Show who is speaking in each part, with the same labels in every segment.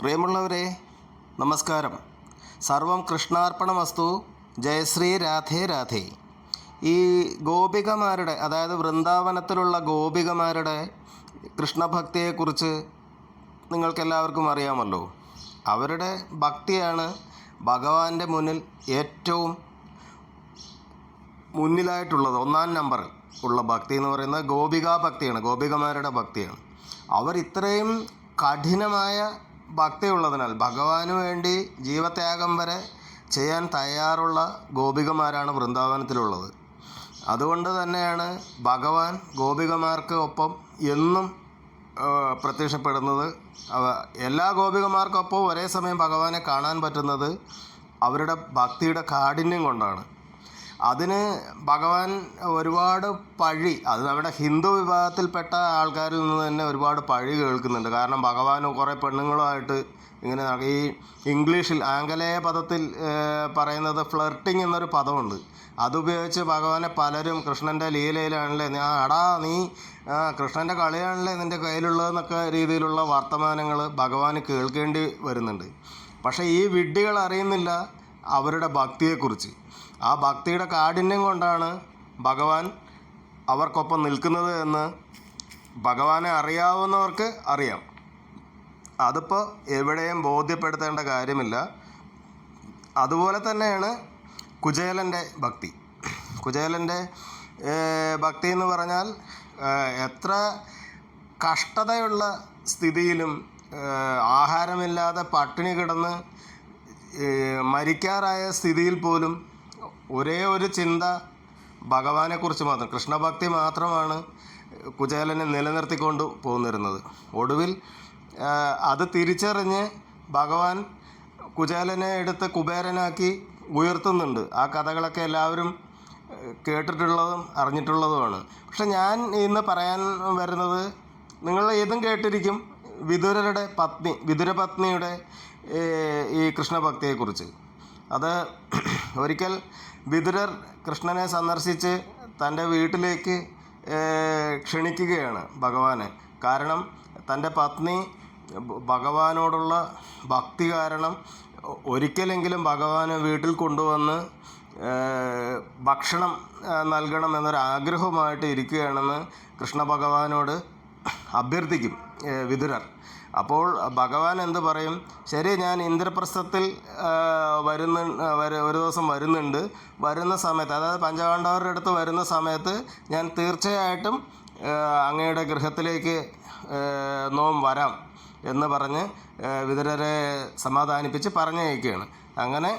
Speaker 1: പ്രിയമുള്ളവരെ നമസ്കാരം. സർവം കൃഷ്ണാർപ്പണമസ്തു. ജയശ്രീ രാധേ രാധേ. ഈ ഗോപികമാരുടെ അതായത് വൃന്ദാവനത്തിലുള്ള ഗോപികമാരുടെ കൃഷ്ണഭക്തിയെക്കുറിച്ച് നിങ്ങൾക്കെല്ലാവർക്കും അറിയാമല്ലോ. അവരുടെ ഭക്തിയാണ് ഭഗവാന്റെ മുന്നിൽ ഏറ്റവും മുന്നിലായിട്ടുള്ളത് ഒന്നാം നമ്പർ ഉള്ള ഭക്തി എന്ന് പറയുന്നത് ഗോപികാ ഭക്തിയാണ് ഗോപികമാരുടെ ഭക്തിയാണ്. അവർ ഇത്രയും കഠിനമായ ഭക്തിയുള്ളതിനാൽ ഭഗവാന് വേണ്ടി ജീവത്യാഗം വരെ ചെയ്യാൻ തയ്യാറുള്ള ഗോപികമാരാണ് വൃന്ദാവനത്തിലുള്ളത്. അതുകൊണ്ട് തന്നെയാണ് ഭഗവാൻ ഗോപികമാർക്ക് ഒപ്പം എന്നും പ്രത്യക്ഷപ്പെടുന്നത്. എല്ലാ ഗോപികമാർക്കൊപ്പം ഒരേ സമയം ഭഗവാനെ കാണാൻ പറ്റുന്നത് അവരുടെ ഭക്തിയുടെ കാഠിന്യം കൊണ്ടാണ്. അതിന് ഭഗവാൻ ഒരുപാട് പഴി അത് നമ്മുടെ ഹിന്ദു വിഭാഗത്തിൽപ്പെട്ട ആൾക്കാരിൽ നിന്ന് തന്നെ ഒരുപാട് പഴി കേൾക്കുന്നുണ്ട്. കാരണം ഭഗവാൻ കുറേ പെണ്ണുങ്ങളുമായിട്ട് ഇങ്ങനെ ഈ ഇംഗ്ലീഷിൽ ആംഗലേയ പദത്തിൽ പറയുന്നത് ഫ്ലർട്ടിങ് എന്നൊരു പദമുണ്ട്. അതുപയോഗിച്ച് ഭഗവാനെ പലരും കൃഷ്ണന്റെ ലീലയിലാണല്ലേ ഞാൻ അടാ നീ കൃഷ്ണന്റെ കളിയാണല്ലേ നിന്റെ കയ്യിലുള്ളതെന്നൊക്കെ രീതിയിലുള്ള വർത്തമാനങ്ങൾ ഭഗവാന് കേൾക്കേണ്ടി വരുന്നുണ്ട്. പക്ഷേ ഈ വിഡ്ഢികൾ അറിയുന്നില്ല അവരുടെ ഭക്തിയെക്കുറിച്ച്. ആ ഭക്തിയുടെ കാഠിന്യം കൊണ്ടാണ് ഭഗവാൻ അവർക്കൊപ്പം നിൽക്കുന്നത് എന്ന് ഭഗവാനെ അറിയാവുന്നവർക്ക് അറിയാം. അതിപ്പോൾ എവിടെയും ബോധ്യപ്പെടുത്തേണ്ട കാര്യമില്ല. അതുപോലെ തന്നെയാണ് കുചേലന്റെ ഭക്തി. കുചേലന്റെ ഭക്തി എന്ന് പറഞ്ഞാൽ എത്ര കഷ്ടതയുള്ള സ്ഥിതിയിലും ആഹാരമില്ലാതെ പട്ടിണി കിടന്ന് മരിക്കാറായ സ്ഥിതിയിൽ പോലും ഒരേ ഒരു ചിന്ത ഭഗവാനെക്കുറിച്ച് മാത്രം കൃഷ്ണഭക്തി മാത്രമാണ് കുചേലനെ നിലനിർത്തിക്കൊണ്ട് പോന്നിരുന്നത്. ഒടുവിൽ അത് തിരിച്ചറിഞ്ഞ് ഭഗവാൻ കുചേലനെ എടുത്ത് കുബേരനാക്കി ഉയർത്തുന്നുണ്ട്. ആ കഥകളൊക്കെ എല്ലാവരും കേട്ടിട്ടുള്ളതും അറിഞ്ഞിട്ടുള്ളതുമാണ്. പക്ഷെ ഞാൻ ഇന്ന് പറയാൻ വരുന്നത് നിങ്ങൾ ഏതും കേട്ടിരിക്കും വിതുരരുടെ പത്നി വിദുരപത്നിയുടെ ഈ കൃഷ്ണഭക്തിയെക്കുറിച്ച്. അത് ഒരിക്കൽ വിതുരർ കൃഷ്ണനെ സന്ദർശിച്ച് തന്റെ വീട്ടിലേക്ക് ക്ഷണിക്കുകയാണ് ഭഗവാനെ. കാരണം തന്റെ പത്നി ഭഗവാനോടുള്ള ഭക്തി കാരണം ഒരിക്കലെങ്കിലും ഭഗവാനെ വീട്ടിൽ കൊണ്ടുവന്ന് ഭക്ഷണം നൽകണം എന്നൊരു ആഗ്രഹമായിട്ട് ഇരിക്കുകയാണെന്ന് കൃഷ്ണ ഭഗവാനോട് അഭ്യർത്ഥിക്കും വിതുരർ. അപ്പോൾ ഭഗവാൻ എന്ത് പറയും? ശരി ഞാൻ ഇന്ദ്രപ്രസ്ഥത്തിൽ വരുന്ന ഒരു ദിവസം വരുന്നുണ്ട്. വരുന്ന സമയത്ത് അതായത് പഞ്ചപാണ്ഡവരുടെ അടുത്ത് വരുന്ന സമയത്ത് ഞാൻ തീർച്ചയായിട്ടും അങ്ങയുടെ ഗൃഹത്തിലേക്ക് നോം വരാം എന്ന് പറഞ്ഞ് വിതരരെ സമാധാനിപ്പിച്ച് പറഞ്ഞയക്കുകയാണ്. അങ്ങനെ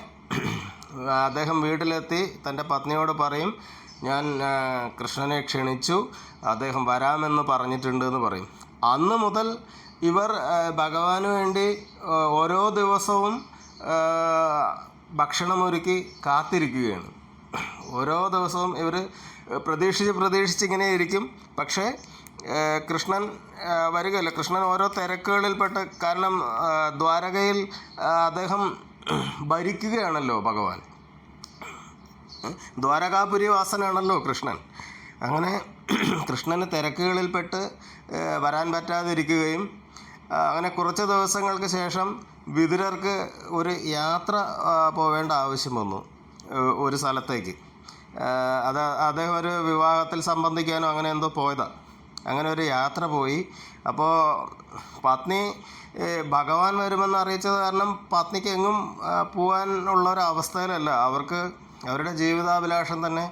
Speaker 1: അദ്ദേഹം വീട്ടിലെത്തി തന്റെ പത്നിയോട് പറയും ഞാൻ കൃഷ്ണനെ ക്ഷണിച്ചു അദ്ദേഹം വരാമെന്ന് പറഞ്ഞിട്ടുണ്ട് എന്ന് പറയും. അന്ന് മുതൽ ഇവർ ഭഗവാന് വേണ്ടി ഓരോ ദിവസവും ഭക്ഷണമൊരുക്കി കാത്തിരിക്കുകയാണ്. ഓരോ ദിവസവും ഇവർ പ്രതീക്ഷിച്ച് പ്രതീക്ഷിച്ച് ഇങ്ങനെ ഇരിക്കും. പക്ഷേ കൃഷ്ണൻ വരികയല്ല. കൃഷ്ണൻ ഓരോ തിരക്കുകളിൽപ്പെട്ട് കാരണം ദ്വാരകയിൽ അദ്ദേഹം ഭരിക്കുകയാണല്ലോ ഭഗവാൻ. ദ്വാരകാപുരി വാസനാണല്ലോ കൃഷ്ണൻ. അങ്ങനെ കൃഷ്ണന് തിരക്കുകളിൽപ്പെട്ട് വരാൻ പറ്റാതിരിക്കുകയും അങ്ങനെ കുറച്ച് ദിവസങ്ങൾക്ക് ശേഷം വിതുരർക്ക് ഒരു യാത്ര പോവേണ്ട ആവശ്യം വന്നു ഒരു സ്ഥലത്തേക്ക്. അത് അദ്ദേഹം ഒരു വിവാഹത്തിൽ സംബന്ധിക്കാനോ അങ്ങനെ എന്തോ പോയതാണ് അങ്ങനെ ഒരു യാത്ര പോയി. അപ്പോൾ പത്നി ഭഗവാൻ വരുമെന്ന് അറിയിച്ചത് കാരണം പത്നിക്ക് എങ്ങും പോകാനുള്ള ഒരു അവസ്ഥയിലല്ല. അവർക്ക് അവരുടെ ജീവിതാഭിലാഷം തന്നെ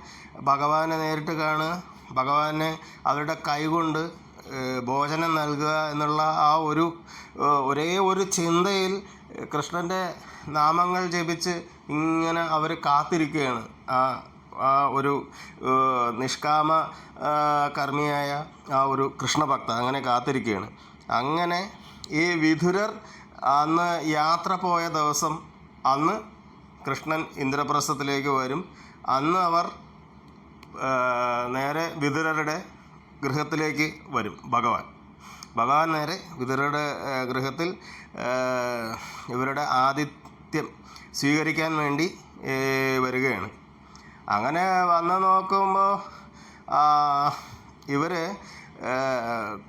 Speaker 1: ഭഗവാനെ നേരിട്ട് കാണുക ഭഗവാനെ അവരുടെ കൈകൊണ്ട് ഭോജനം നൽകുക എന്നുള്ള ആ ഒരു ഒരേ ഒരു ചിന്തയിൽ കൃഷ്ണന്റെ നാമങ്ങൾ ജപിച്ച് ഇങ്ങനെ അവർ കാത്തിരിക്കുകയാണ്. ആ ആ ഒരു നിഷ്കാമ കർമ്മിയായ ആ ഒരു കൃഷ്ണഭക്ത അങ്ങനെ കാത്തിരിക്കുകയാണ്. അങ്ങനെ ഈ വിധുരർ അന്ന് യാത്ര പോയ ദിവസം അന്ന് കൃഷ്ണൻ ഇന്ദ്രപ്രസ്ഥത്തിലേക്ക് വരും. അന്ന് അവർ നേരെ വിതുരരുടെ ഗൃഹത്തിലേക്ക് വരും ഭഗവാൻ. ഭഗവാൻ നേരെ വിതരുടെ ഗൃഹത്തിൽ ഇവരുടെ ആതിഥ്യം സ്വീകരിക്കാൻ വേണ്ടി വരികയാണ്. അങ്ങനെ വന്ന് നോക്കുമ്പോൾ ഇവർ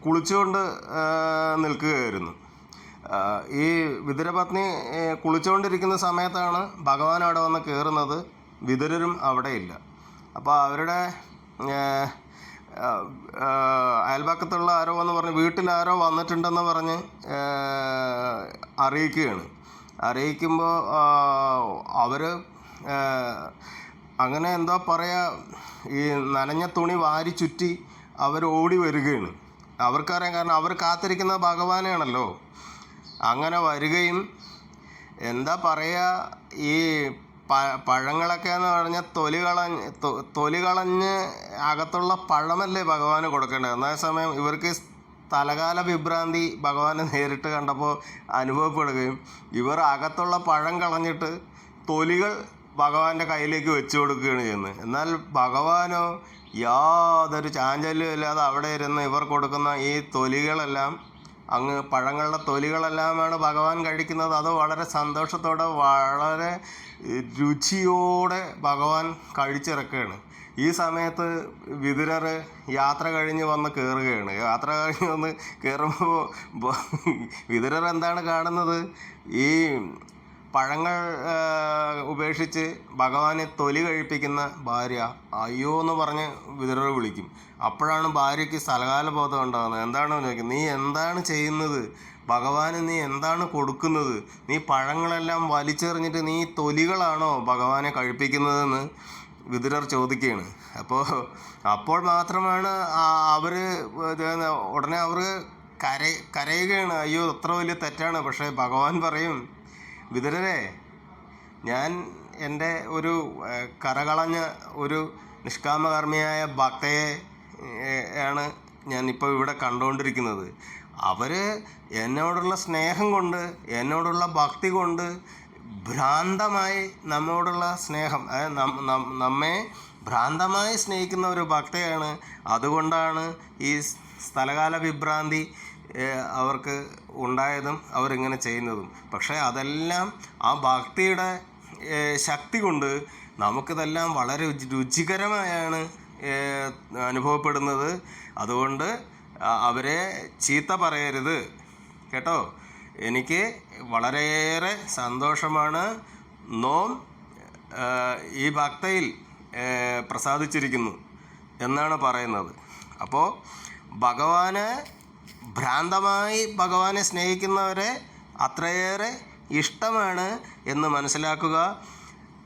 Speaker 1: കുളിച്ചുകൊണ്ട് നിൽക്കുകയായിരുന്നു. ഈ വിതുരപത്നി കുളിച്ചുകൊണ്ടിരിക്കുന്ന സമയത്താണ് ഭഗവാൻ അവിടെ വന്ന് കയറുന്നത് വിതുരരും അവിടെയില്ല അപ്പോൾ അവരുടെ അയൽപക്കത്തുള്ള ആരോ എന്ന് പറഞ്ഞ് വീട്ടിലാരോ വന്നിട്ടുണ്ടെന്ന് പറഞ്ഞ് അറിയിക്കുകയാണ്. അറിയിക്കുമ്പോൾ അവർ അങ്ങനെ എന്താ പറയുക ഈ നനഞ്ഞ തുണി വാരി ചുറ്റി അവർ ഓടി വരികയാണ്. അവർക്കറിയാം കാരണം അവർ കാത്തിരിക്കുന്ന ഭഗവാനാണല്ലോ അങ്ങനെ വരികയും എന്താ പറയുക ഈ പഴങ്ങളൊക്കെ എന്ന് പറഞ്ഞാൽ തൊലി കളഞ്ഞ് തൊലി കളഞ്ഞ് അകത്തുള്ള പഴമല്ലേ ഭഗവാന് കൊടുക്കേണ്ടത്? അതേസമയം ഇവർക്ക് തലകാല വിഭ്രാന്തി ഭഗവാനെ നേരിട്ട് കണ്ടപ്പോൾ അനുഭവപ്പെടുകയും ഇവർ അകത്തുള്ള പഴം കളഞ്ഞിട്ട് തൊലികൾ ഭഗവാന്റെ കയ്യിലേക്ക് വെച്ചു കൊടുക്കുകയാണ് ചെയ്യുന്നത്. എന്നാൽ ഭഗവാനോ യാതൊരു ചാഞ്ചല്യമില്ലാതെ അവിടെ ഇരുന്ന് ഇവർ കൊടുക്കുന്ന ഈ തൊലികളെല്ലാം അങ്ങ് പഴങ്ങളുടെ തൊലികളെല്ലാമാണ് ഭഗവാൻ കഴിക്കുന്നത്. അത് വളരെ സന്തോഷത്തോടെ വളരെ രുചിയോടെ ഭഗവാൻ കഴിച്ചിറക്കുകയാണ്. ഈ സമയത്ത് വിതുരർ യാത്ര കഴിഞ്ഞ് വന്ന് കയറുകയാണ് യാത്ര കഴിഞ്ഞ് വന്ന് കയറുമ്പോൾ വിതുരർ എന്താണ് കാണുന്നത്? ഈ പഴങ്ങൾ ഉപേക്ഷിച്ച് ഭഗവാനെ തൊലി കഴിപ്പിക്കുന്ന ഭാര്യ അയ്യോ എന്ന് പറഞ്ഞ് വിതുരർ വിളിക്കും. അപ്പോഴാണ് ഭാര്യയ്ക്ക് സ്ഥലകാല ബോധം ഉണ്ടാകുന്നത്. എന്താണ് ചോദിക്കുന്നത് നീ എന്താണ് ചെയ്യുന്നത്? ഭഗവാന് നീ എന്താണ് കൊടുക്കുന്നത്? നീ പഴങ്ങളെല്ലാം വലിച്ചെറിഞ്ഞിട്ട് നീ തൊലികളാണോ ഭഗവാനെ കഴിപ്പിക്കുന്നതെന്ന് വിതുരർ ചോദിക്കുകയാണ്. അപ്പോൾ അപ്പോൾ മാത്രമാണ് അവർ ഉടനെ അവർ കര കരയുകയാണ്. അയ്യോ അത്ര വലിയ തെറ്റാണ്. പക്ഷേ ഭഗവാൻ പറയും വിതുരരെ ഞാൻ എന്റെ ഒരു കരകളഞ്ഞ ഒരു നിഷ്കാമകർമ്മിയായ ഭക്തയെ ആണ് ഞാൻ ഇപ്പോൾ ഇവിടെ കണ്ടുകൊണ്ടിരിക്കുന്നത്. അവർ എന്നോടുള്ള സ്നേഹം കൊണ്ട് എന്നോടുള്ള ഭക്തി കൊണ്ട് ഭ്രാന്തമായി നമ്മോടുള്ള സ്നേഹം നമ്മെ ഭ്രാന്തമായി സ്നേഹിക്കുന്ന ഒരു ഭക്തയാണ്. അതുകൊണ്ടാണ് ഈ സ്ഥലകാല വിഭ്രാന്തി അവർക്ക് ഉണ്ടായതും അവരിങ്ങനെ ചെയ്യുന്നതും. പക്ഷേ അതെല്ലാം ആ ഭക്തിയുടെ ശക്തി കൊണ്ട് നമുക്കിതെല്ലാം വളരെ രുചി- രുചികരമായാണ് അനുഭവപ്പെടുന്നത്. അതുകൊണ്ട് അവരെ ചീത്ത പറയരുത്. കേട്ടോ? എനിക്ക് വളരെയേറെ സന്തോഷമാണ് നോം ഈ ഭക്തയിൽ പ്രസാദിച്ചിരിക്കുന്നു എന്നാണ് പറയുന്നത്. അപ്പോൾ ഭഗവാന് ഭ്രാന്തമായി ഭഗവാനെ സ്നേഹിക്കുന്നവരെ അത്രയേറെ ഇഷ്ടമാണ് എന്ന് മനസ്സിലാക്കുക.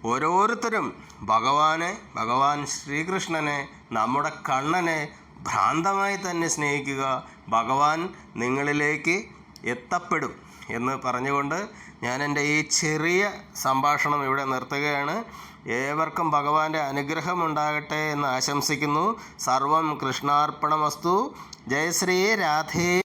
Speaker 1: ഓരോരുത്തരും ഭഗവാനെ ഭഗവാൻ ശ്രീകൃഷ്ണനെ നമ്മുടെ കണ്ണനെ ഭ്രാന്തമായി തന്നെ സ്നേഹിക്കുക. ഭഗവാൻ നിങ്ങളിലേക്ക് എത്തപ്പെടും. എന്ന് പറഞ്ഞുകൊണ്ട് ഞാൻ എന്റെ ഈ ചെറിയ സംഭാഷണം ഇവിടെ നിർത്തുകയാണ്. ഏവർക്കും ഭഗവാന്റെ അനുഗ്രഹം ഉണ്ടാകട്ടെ എന്ന് ആശംസിക്കുന്നു. സർവം കൃഷ്ണാർപ്പണമസ്തു. ജയശ്രീ രാധേ.